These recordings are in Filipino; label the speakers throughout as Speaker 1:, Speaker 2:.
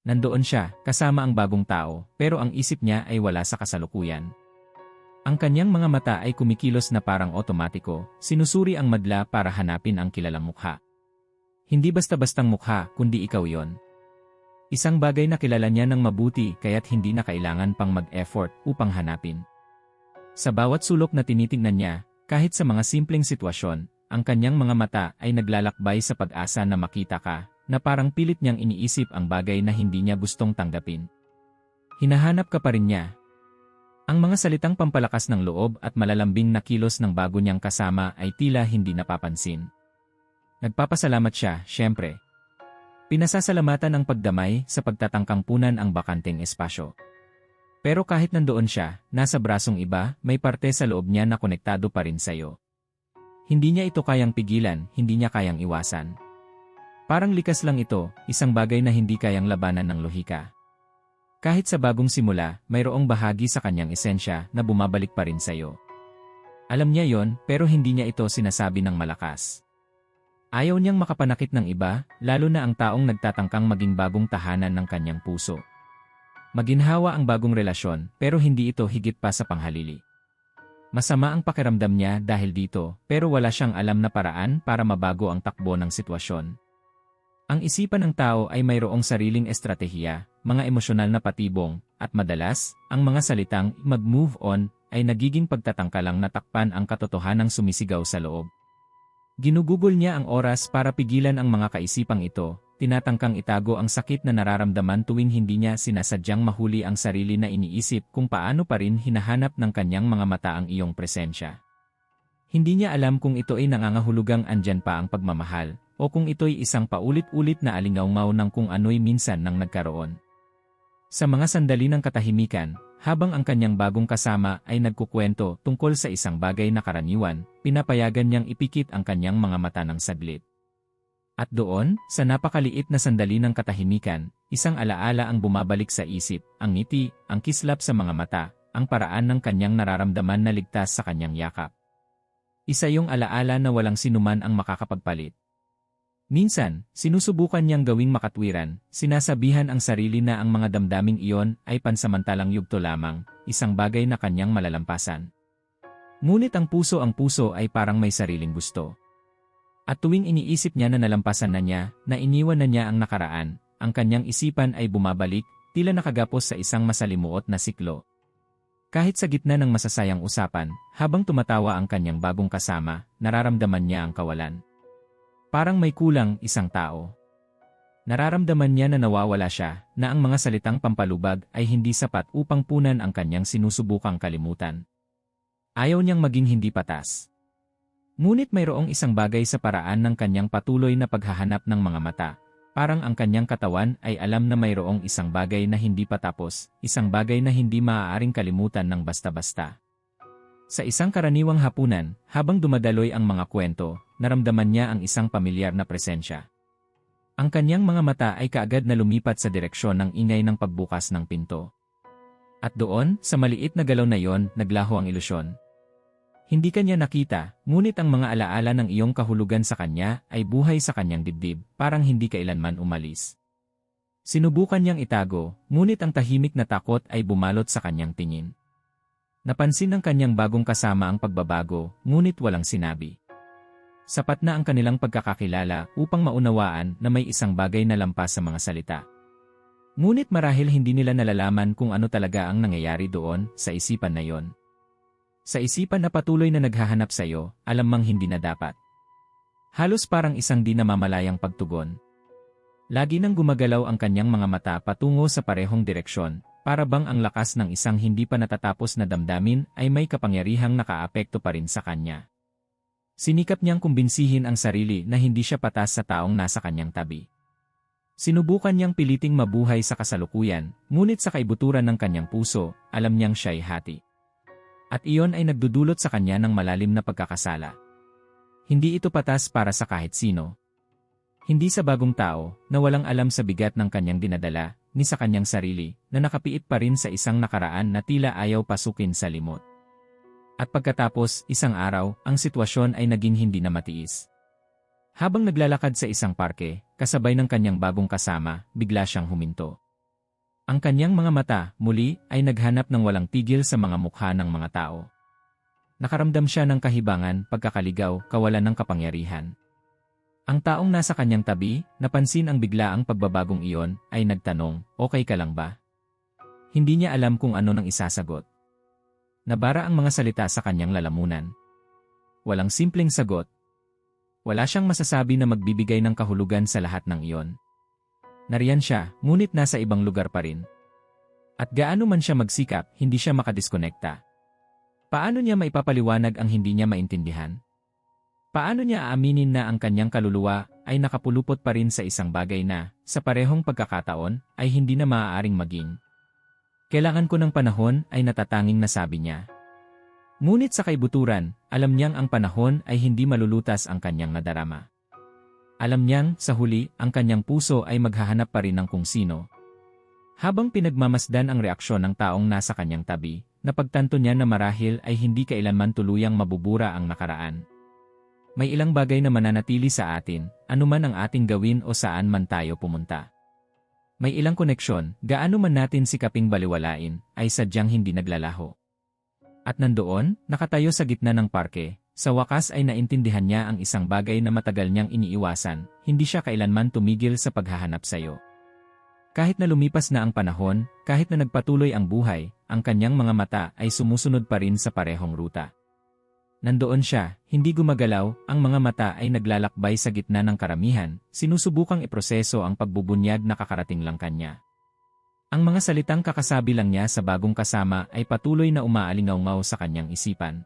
Speaker 1: Nandoon siya, kasama ang bagong tao, pero ang isip niya ay wala sa kasalukuyan. Ang kanyang mga mata ay kumikilos na parang otomatiko, sinusuri ang madla para hanapin ang kilalang mukha. Hindi basta-bastang mukha, kundi ikaw yon. Isang bagay na kilala niya ng mabuti kaya't hindi na kailangan pang mag-effort upang hanapin. Sa bawat sulok na tinitingnan niya, kahit sa mga simpleng sitwasyon, ang kanyang mga mata ay naglalakbay sa pag-asa na makita ka, na parang pilit niyang iniisip ang bagay na hindi niya gustong tanggapin. Hinahanap ka pa rin niya, ang mga salitang pampalakas ng loob at malalambing na kilos ng bago niyang kasama ay tila hindi napapansin. Nagpapasalamat siya, syempre. Pinasasalamatan ang pagdamay sa pagtatangkang punan ang bakanteng espasyo. Pero kahit nandoon siya, nasa brasong iba, may parte sa loob niya na konektado pa rin sa'yo. Hindi niya ito kayang pigilan, hindi niya kayang iwasan. Parang likas lang ito, isang bagay na hindi kayang labanan ng lohika. Kahit sa bagong simula, mayroong bahagi sa kanyang esensya na bumabalik pa rin sa'yo. Alam niya yon pero hindi niya ito sinasabi ng malakas. Ayaw niyang makapanakit ng iba, lalo na ang taong nagtatangkang maging bagong tahanan ng kanyang puso. Maginhawa ang bagong relasyon pero hindi ito higit pa sa panghalili. Masama ang pakiramdam niya dahil dito pero wala siyang alam na paraan para mabago ang takbo ng sitwasyon. Ang isipan ng tao ay mayroong sariling estratehiya, mga emosyonal na patibong, at madalas, ang mga salitang mag-move on ay nagiging pagtatangkalang natakpan ang katotohanang sumisigaw sa loob. Ginugugol niya ang oras para pigilan ang mga kaisipang ito, tinatangkang itago ang sakit na nararamdaman tuwing hindi niya sinasadyang mahuli ang sarili na iniisip kung paano pa rin hinahanap ng kanyang mga mata ang iyong presensya. Hindi niya alam kung ito ay nangangahulugang andyan pa ang pagmamahal, o kung ito'y isang paulit-ulit na alingaw ng kung ano'y minsan nang nagkaroon. Sa mga sandali ng katahimikan, habang ang kanyang bagong kasama ay nagkukwento tungkol sa isang bagay na karaniwan, pinapayagan niyang ipikit ang kanyang mga mata ng saglit. At doon, sa napakaliit na sandali ng katahimikan, isang alaala ang bumabalik sa isip, ang ngiti, ang kislap sa mga mata, ang paraan ng kanyang nararamdaman na ligtas sa kanyang yakap. Isa yung alaala na walang sinuman ang makakapagpalit. Minsan, sinusubukan niyang gawing makatwiran, sinasabihan ang sarili na ang mga damdaming iyon ay pansamantalang yugto lamang, isang bagay na kanyang malalampasan. Ngunit ang puso ang puso ay parang may sariling gusto. At tuwing iniisip niya na nalampasan na niya, na iniwan na niya ang nakaraan, ang kanyang isipan ay bumabalik, tila nakagapos sa isang masalimuot na siklo. Kahit sa gitna ng masasayang usapan, habang tumatawa ang kanyang bagong kasama, nararamdaman niya ang kawalan. Parang may kulang isang tao. Nararamdaman niya na nawawala siya, na ang mga salitang pampalubag ay hindi sapat upang punan ang kanyang sinusubukang kalimutan. Ayaw niyang maging hindi patas. Ngunit mayroong isang bagay sa paraan ng kanyang patuloy na paghahanap ng mga mata. Parang ang kanyang katawan ay alam na mayroong isang bagay na hindi patapos, isang bagay na hindi maaaring kalimutan ng basta-basta. Sa isang karaniwang hapunan, habang dumadaloy ang mga kwento, naramdaman niya ang isang pamilyar na presensya. Ang kanyang mga mata ay kaagad na lumipat sa direksyon ng ingay ng pagbukas ng pinto. At doon, sa maliit na galaw na yon, naglaho ang ilusyon. Hindi kanya nakita, ngunit ang mga alaala ng iyong kahulugan sa kanya ay buhay sa kanyang dibdib, parang hindi kailanman umalis. Sinubukan niyang itago, ngunit ang tahimik na takot ay bumalot sa kanyang tingin. Napansin ng kanyang bagong kasama ang pagbabago, ngunit walang sinabi. Sapat na ang kanilang pagkakakilala upang maunawaan na may isang bagay na lampas sa mga salita. Ngunit marahil hindi nila nalalaman kung ano talaga ang nangyayari doon sa isipan na yon. Sa isipan na patuloy na naghahanap sa iyo, alam mang hindi na dapat. Halos parang isang di namamalayang pagtugon. Lagi nang gumagalaw ang kanyang mga mata patungo sa parehong direksyon, para bang ang lakas ng isang hindi pa natatapos na damdamin ay may kapangyarihang nakaapekto pa rin sa kanya. Sinikap niyang kumbinsihin ang sarili na hindi siya patas sa taong nasa kanyang tabi. Sinubukan niyang piliting mabuhay sa kasalukuyan, ngunit sa kaibuturan ng kanyang puso, alam niyang siya'y hati. At iyon ay nagdudulot sa kanya ng malalim na pagkakasala. Hindi ito patas para sa kahit sino. Hindi sa bagong tao na walang alam sa bigat ng kanyang dinadala, ni sa kanyang sarili, na nakapiit pa rin sa isang nakaraan na tila ayaw pasukin sa limot. At pagkatapos, isang araw, ang sitwasyon ay naging hindi na matiis. Habang naglalakad sa isang parke, kasabay ng kanyang bagong kasama, bigla siyang huminto. Ang kanyang mga mata, muli, ay naghanap ng walang tigil sa mga mukha ng mga tao. Nakaramdam siya ng kahibangan, pagkakaligaw, kawalan ng kapangyarihan. Ang taong nasa kanyang tabi, napansin ang biglaang pagbabagong iyon, ay nagtanong, okay ka lang ba? Hindi niya alam kung ano nang isasagot. Nabara ang mga salita sa kanyang lalamunan. Walang simpleng sagot. Wala siyang masasabi na magbibigay ng kahulugan sa lahat ng iyon. Nariyan siya, ngunit nasa ibang lugar pa rin. At gaano man siya magsikap, hindi siya makadiskonekta. Paano niya maipapaliwanag ang hindi niya maintindihan? Paano niya aaminin na ang kanyang kaluluwa ay nakapulupot pa rin sa isang bagay na, sa parehong pagkakataon, ay hindi na maaaring maging? Kailangan ko ng panahon ay natatanging nasabi niya. Ngunit sa kaibuturan, alam niyang ang panahon ay hindi malulutas ang kanyang nadarama. Alam niyang, sa huli, ang kanyang puso ay maghahanap pa rin ng kung sino. Habang pinagmamasdan ang reaksyon ng taong nasa kanyang tabi, napagtanto niya na marahil ay hindi kailanman tuluyang mabubura ang nakaraan. May ilang bagay na mananatili sa atin, anuman ang ating gawin o saan man tayo pumunta. May ilang koneksyon, gaano man natin sikaping baliwalain, ay sadyang hindi naglalaho. At nandoon, nakatayo sa gitna ng parke, sa wakas ay naintindihan niya ang isang bagay na matagal niyang iniiwasan, hindi siya kailanman tumigil sa paghahanap sa iyo. Kahit na lumipas na ang panahon, kahit na nagpatuloy ang buhay, ang kanyang mga mata ay sumusunod pa rin sa parehong ruta. Nandoon siya, hindi gumagalaw, ang mga mata ay naglalakbay sa gitna ng karamihan, sinusubukang iproseso ang pagbubunyag na kakarating lang kanya. Ang mga salitang kakasabi lang niya sa bagong kasama ay patuloy na umaalingaw sa kanyang isipan.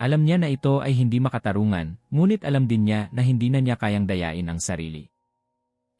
Speaker 1: Alam niya na ito ay hindi makatarungan, ngunit alam din niya na hindi na niya kayang dayain ang sarili.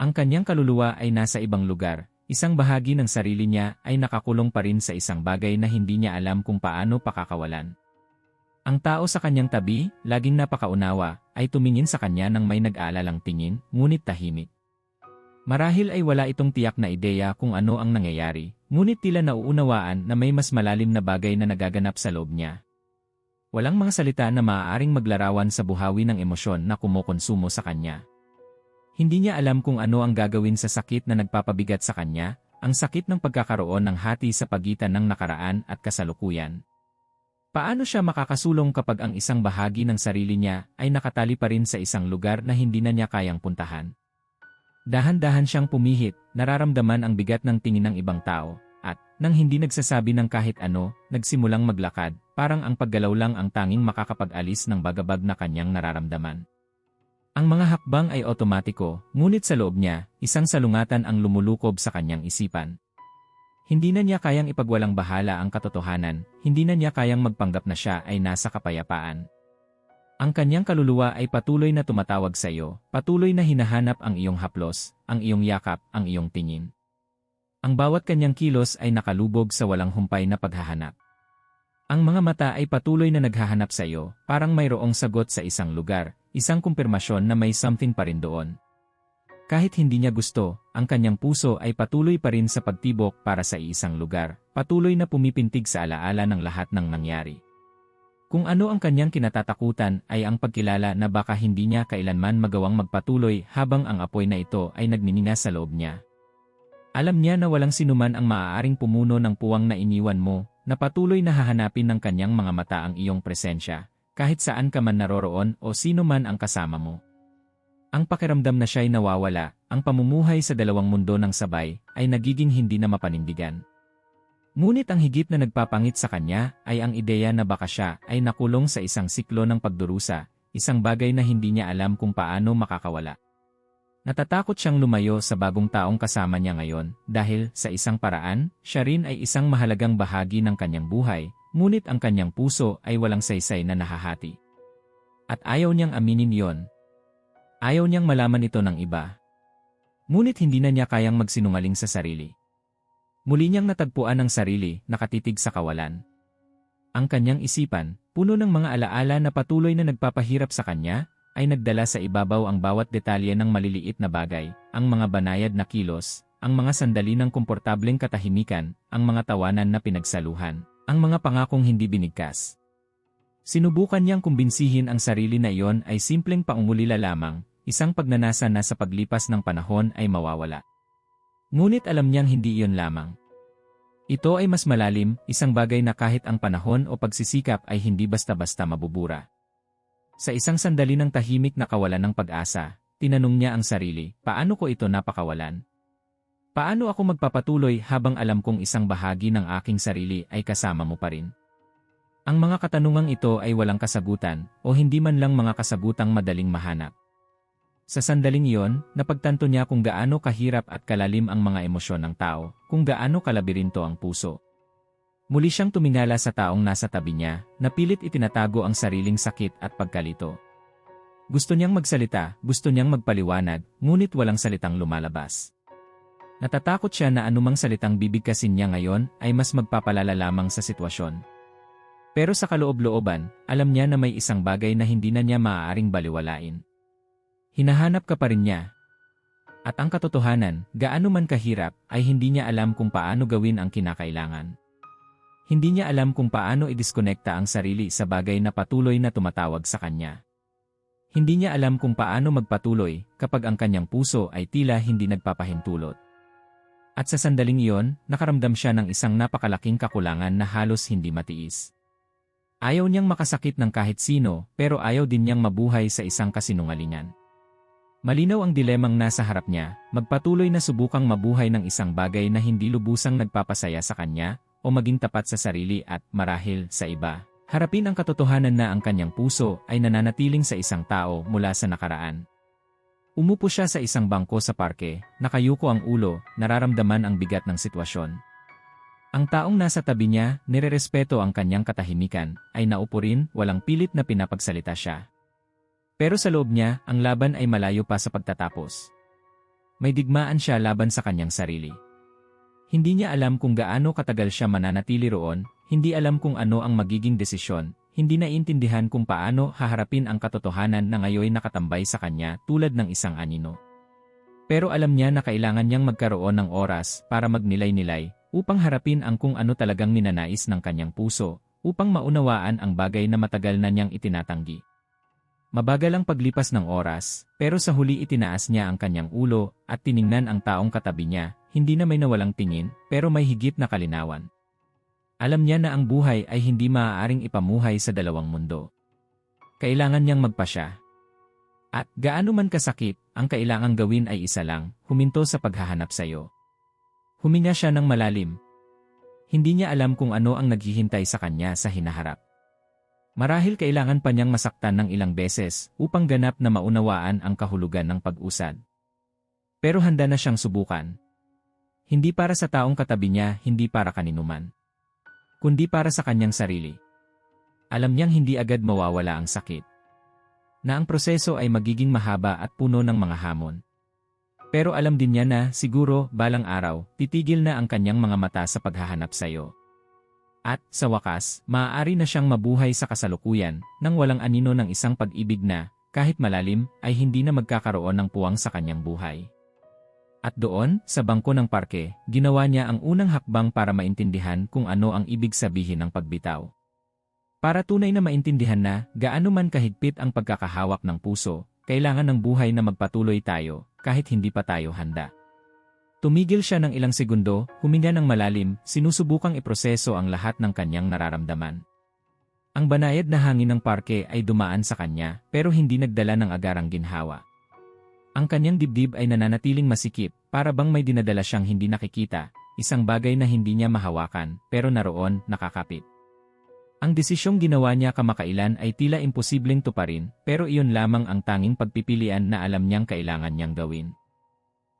Speaker 1: Ang kanyang kaluluwa ay nasa ibang lugar, isang bahagi ng sarili niya ay nakakulong pa rin sa isang bagay na hindi niya alam kung paano pakakawalan. Ang tao sa kanyang tabi, laging napakaunawa, ay tumingin sa kanya ng may nag-aalalang tingin, ngunit tahimik. Marahil ay wala itong tiyak na ideya kung ano ang nangyayari, ngunit tila nauunawaan na may mas malalim na bagay na nagaganap sa loob niya. Walang mga salita na maaaring maglarawan sa buhawi ng emosyon na kumukonsumo sa kanya. Hindi niya alam kung ano ang gagawin sa sakit na nagpapabigat sa kanya, ang sakit ng pagkakaroon ng hati sa pagitan ng nakaraan at kasalukuyan. Paano siya makakasulong kapag ang isang bahagi ng sarili niya ay nakatali pa rin sa isang lugar na hindi na niya kayang puntahan? Dahan-dahan siyang pumihit, nararamdaman ang bigat ng tingin ng ibang tao, at, nang hindi nagsasabi ng kahit ano, nagsimulang maglakad, Parang ang paggalaw lang ang tanging makakapag-alis ng bagabag na kanyang nararamdaman. Ang mga hakbang ay otomatiko, ngunit sa loob niya, isang salungatan ang lumulukob sa kanyang isipan. Hindi na niya kayang ipagwalang bahala ang katotohanan, hindi na niya kayang magpanggap na siya ay nasa kapayapaan. Ang kanyang kaluluwa ay patuloy na tumatawag sa iyo, patuloy na hinahanap ang iyong haplos, ang iyong yakap, ang iyong tingin. Ang bawat kanyang kilos ay nakalubog sa walang humpay na paghahanap. Ang mga mata ay patuloy na naghahanap sa iyo, parang mayroong sagot sa isang lugar, isang kumpirmasyon na may something pa rin doon. Kahit hindi niya gusto, ang kanyang puso ay patuloy pa rin sa pagtibok para sa isang lugar, patuloy na pumipintig sa alaala ng lahat ng nangyari. Kung ano ang kanyang kinatatakutan ay ang pagkilala na baka hindi niya kailanman magawang magpatuloy habang ang apoy na ito ay nagninina sa loob niya. Alam niya na walang sinuman ang maaaring pumuno ng puwang na iniwan mo, na patuloy na hahanapin ng kanyang mga mata ang iyong presensya, kahit saan ka man naroroon o sino man ang kasama mo. Ang pakiramdam na siya'y nawawala, ang pamumuhay sa dalawang mundo ng sabay, ay nagiging hindi na mapanindigan. Ngunit ang higit na nagpapangit sa kanya ay ang ideya na baka siya ay nakulong sa isang siklo ng pagdurusa, isang bagay na hindi niya alam kung paano makakawala. Natatakot siyang lumayo sa bagong taong kasama niya ngayon dahil sa isang paraan, siya rin ay isang mahalagang bahagi ng kanyang buhay, ngunit ang kanyang puso ay walang saysay na nahahati. At ayaw niyang aminin yon. Ayaw niyang malaman ito ng iba. Ngunit hindi na niya kayang magsinungaling sa sarili. Muli niyang natagpuan ang sarili, nakatitig sa kawalan. Ang kanyang isipan, puno ng mga alaala na patuloy na nagpapahirap sa kanya, ay nagdala sa ibabaw ang bawat detalye ng maliliit na bagay, ang mga banayad na kilos, ang mga sandali ng komportableng katahimikan, ang mga tawanan na pinagsaluhan, ang mga pangakong hindi binigkas. Sinubukan niyang kumbinsihin ang sarili na iyon ay simpleng paungulila lamang, isang pagnanasa na sa paglipas ng panahon ay mawawala. Ngunit alam niyang hindi iyon lamang. Ito ay mas malalim, isang bagay na kahit ang panahon o pagsisikap ay hindi basta-basta mabubura. Sa isang sandali ng tahimik na kawalan ng pag-asa, tinanong niya ang sarili, paano ko ito napakawalan? Paano ako magpapatuloy habang alam kong isang bahagi ng aking sarili ay kasama mo pa rin? Ang mga katanungang ito ay walang kasagutan o hindi man lang mga kasagutang madaling mahanap. Sa sandaling iyon, napagtanto niya kung gaano kahirap at kalalim ang mga emosyon ng tao, kung gaano kalabirinto ang puso. Muli siyang tumingala sa taong nasa tabi niya, na pilit itinatago ang sariling sakit at pagkalito. Gusto niyang magsalita, gusto niyang magpaliwanag, ngunit walang salitang lumalabas. Natatakot siya na anumang salitang bibigkasin niya ngayon ay mas magpapalala lamang sa sitwasyon. Pero sa kaloob-looban, alam niya na may isang bagay na hindi na niya maaaring baliwalain. Hinahanap ka pa rin niya. At ang katotohanan, gaano man kahirap, ay hindi niya alam kung paano gawin ang kinakailangan. Hindi niya alam kung paano i-disconnecta ang sarili sa bagay na patuloy na tumatawag sa kanya. Hindi niya alam kung paano magpatuloy kapag ang kanyang puso ay tila hindi nagpapahintulot. At sa sandaling iyon, nakaramdam siya ng isang napakalaking kakulangan na halos hindi matiis. Ayaw niyang makasakit ng kahit sino, pero ayaw din niyang mabuhay sa isang kasinungalingan. Malinaw ang dilemang nasa harap niya, magpatuloy na subukang mabuhay ng isang bagay na hindi lubusang nagpapasaya sa kanya, o maging tapat sa sarili at, marahil, sa iba. Harapin ang katotohanan na ang kanyang puso ay nananatiling sa isang tao mula sa nakaraan. Umupo siya sa isang bangko sa parke, nakayuko ang ulo, nararamdaman ang bigat ng sitwasyon. Ang taong nasa tabi niya, nirerespeto ang kanyang katahimikan, ay naupo rin, walang pilit na pinapagsalita siya. Pero sa loob niya, ang laban ay malayo pa sa pagtatapos. May digmaan siya laban sa kanyang sarili. Hindi niya alam kung gaano katagal siya mananatili roon, hindi alam kung ano ang magiging desisyon, hindi naiintindihan kung paano haharapin ang katotohanan na ngayon nakatambay sa kanya tulad ng isang anino. Pero alam niya na kailangan niyang magkaroon ng oras para magnilay-nilay upang harapin ang kung ano talagang ninanais ng kanyang puso, upang maunawaan ang bagay na matagal na niyang itinatanggi. Mabagal ang paglipas ng oras, pero sa huli itinaas niya ang kanyang ulo at tiningnan ang taong katabi niya, hindi na may nawalang tingin, pero may higit na kalinawan. Alam niya na ang buhay ay hindi maaaring ipamuhay sa dalawang mundo. Kailangan niyang magpasya. At gaano man kasakit, ang kailangang gawin ay isa lang, huminto sa paghahanap sa iyo. Huminga siya ng malalim. Hindi niya alam kung ano ang naghihintay sa kanya sa hinaharap. Marahil kailangan pa niyang masaktan ng ilang beses upang ganap na maunawaan ang kahulugan ng pag-usad. Pero handa na siyang subukan. Hindi para sa taong katabi niya, hindi para kaninuman. Kundi para sa kanyang sarili. Alam niyang hindi agad mawawala ang sakit. Na ang proseso ay magiging mahaba at puno ng mga hamon. Pero alam din niya na, siguro, balang araw, titigil na ang kanyang mga mata sa paghahanap sa iyo. At, sa wakas, maaari na siyang mabuhay sa kasalukuyan, nang walang anino ng isang pag-ibig na, kahit malalim, ay hindi na magkakaroon ng puwang sa kanyang buhay. At doon, sa bangko ng parke, ginawa niya ang unang hakbang para maintindihan kung ano ang ibig sabihin ng pagbitaw. Para tunay na maintindihan na, gaano man kahigpit ang pagkakahawak ng puso, kailangan ng buhay na magpatuloy tayo, kahit hindi pa tayo handa. Tumigil siya ng ilang segundo, huminga ng malalim, sinusubukang iproseso ang lahat ng kanyang nararamdaman. Ang banayad na hangin ng parke ay dumaan sa kanya, pero hindi nagdala ng agarang ginhawa. Ang kanyang dibdib ay nananatiling masikip, para bang may dinadala siyang hindi nakikita, isang bagay na hindi niya mahawakan, pero naroon, nakakapit. Ang desisyong ginawa niya kamakailan ay tila imposibleng tuparin, pero iyon lamang ang tanging pagpipilian na alam niyang kailangan niyang gawin.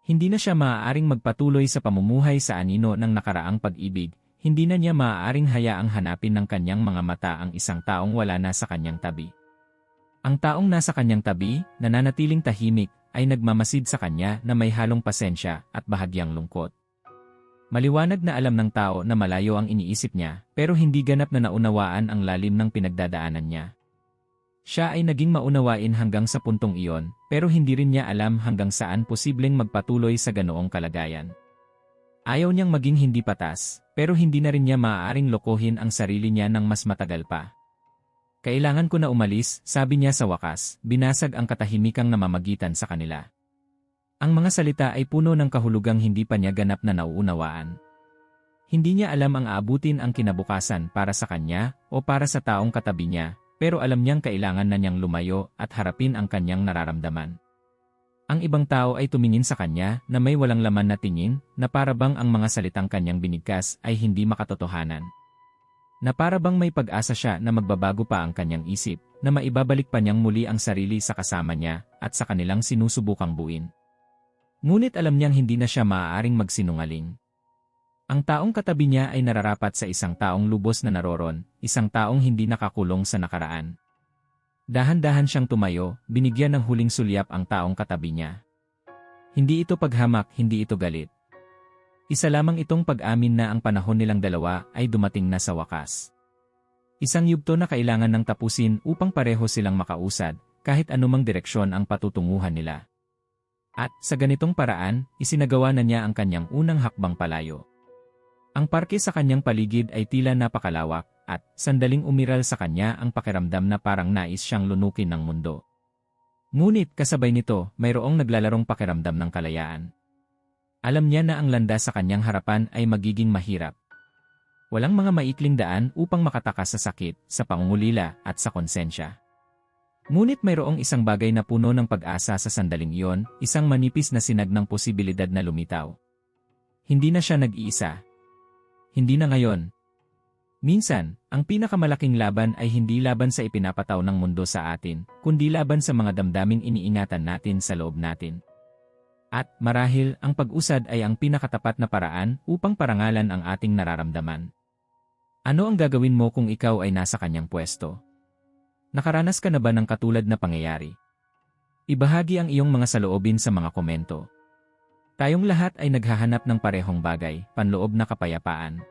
Speaker 1: Hindi na siya maaaring magpatuloy sa pamumuhay sa anino ng nakaraang pag-ibig, hindi na niya maaaring hayaang hanapin ng kanyang mga mata ang isang taong wala na sa kanyang tabi. Ang taong nasa kanyang tabi, nananatiling tahimik, ay nagmamasid sa kanya na may halong pasensya at bahagyang lungkot. Maliwanag na alam ng tao na malayo ang iniisip niya, pero hindi ganap na naunawaan ang lalim ng pinagdadaanan niya. Siya ay naging maunawain hanggang sa puntong iyon, pero hindi rin niya alam hanggang saan posibleng magpatuloy sa ganoong kalagayan. Ayaw niyang maging hindi patas, pero hindi na rin niya maaaring lokohin ang sarili niya ng mas matagal pa. Kailangan ko na umalis, sabi niya sa wakas, binasag ang katahimikang namamagitan sa kanila. Ang mga salita ay puno ng kahulugang hindi pa niya ganap na nauunawaan. Hindi niya alam ang aabutin ang kinabukasan para sa kanya o para sa taong katabi niya, pero alam niyang kailangan na niyang lumayo at harapin ang kanyang nararamdaman. Ang ibang tao ay tumingin sa kanya na may walang laman na tingin na parabang ang mga salitang kanyang binigkas ay hindi makatotohanan. Na parabang may pag-asa siya na magbabago pa ang kanyang isip, na maibabalik pa niyang muli ang sarili sa kasama niya at sa kanilang sinusubukang buin. Ngunit alam niyang hindi na siya maaaring magsinungaling. Ang taong katabi niya ay nararapat sa isang taong lubos na naroron, isang taong hindi nakakulong sa nakaraan. Dahan-dahan siyang tumayo, binigyan ng huling sulyap ang taong katabi niya. Hindi ito paghamak, hindi ito galit. Isa lamang itong pag-amin na ang panahon nilang dalawa ay dumating na sa wakas. Isang yugto na kailangan ng tapusin upang pareho silang makausad, kahit anumang direksyon ang patutunguhan nila. At, sa ganitong paraan, isinagawa na niya ang kanyang unang hakbang palayo. Ang parke sa kanyang paligid ay tila napakalawak, at sandaling umiral sa kanya ang pakiramdam na parang nais siyang lunukin ng mundo. Ngunit kasabay nito, mayroong naglalarong pakiramdam ng kalayaan. Alam niya na ang landa sa kanyang harapan ay magiging mahirap. Walang mga maikling daan upang makatakas sa sakit, sa pangungulila, at sa konsensya. Ngunit mayroong isang bagay na puno ng pag-asa sa sandaling iyon, isang manipis na sinag ng posibilidad na lumitaw. Hindi na siya nag-iisa. Hindi na ngayon. Minsan, ang pinakamalaking laban ay hindi laban sa ipinapataw ng mundo sa atin, kundi laban sa mga damdaming iniingatan natin sa loob natin. At, marahil, ang pag-usad ay ang pinakatapat na paraan upang parangalan ang ating nararamdaman. Ano ang gagawin mo kung ikaw ay nasa kanyang pwesto? Nakaranas ka na ba ng katulad na pangyayari? Ibahagi ang iyong mga saloobin sa mga komento. Tayong lahat ay naghahanap ng parehong bagay, panloob na kapayapaan,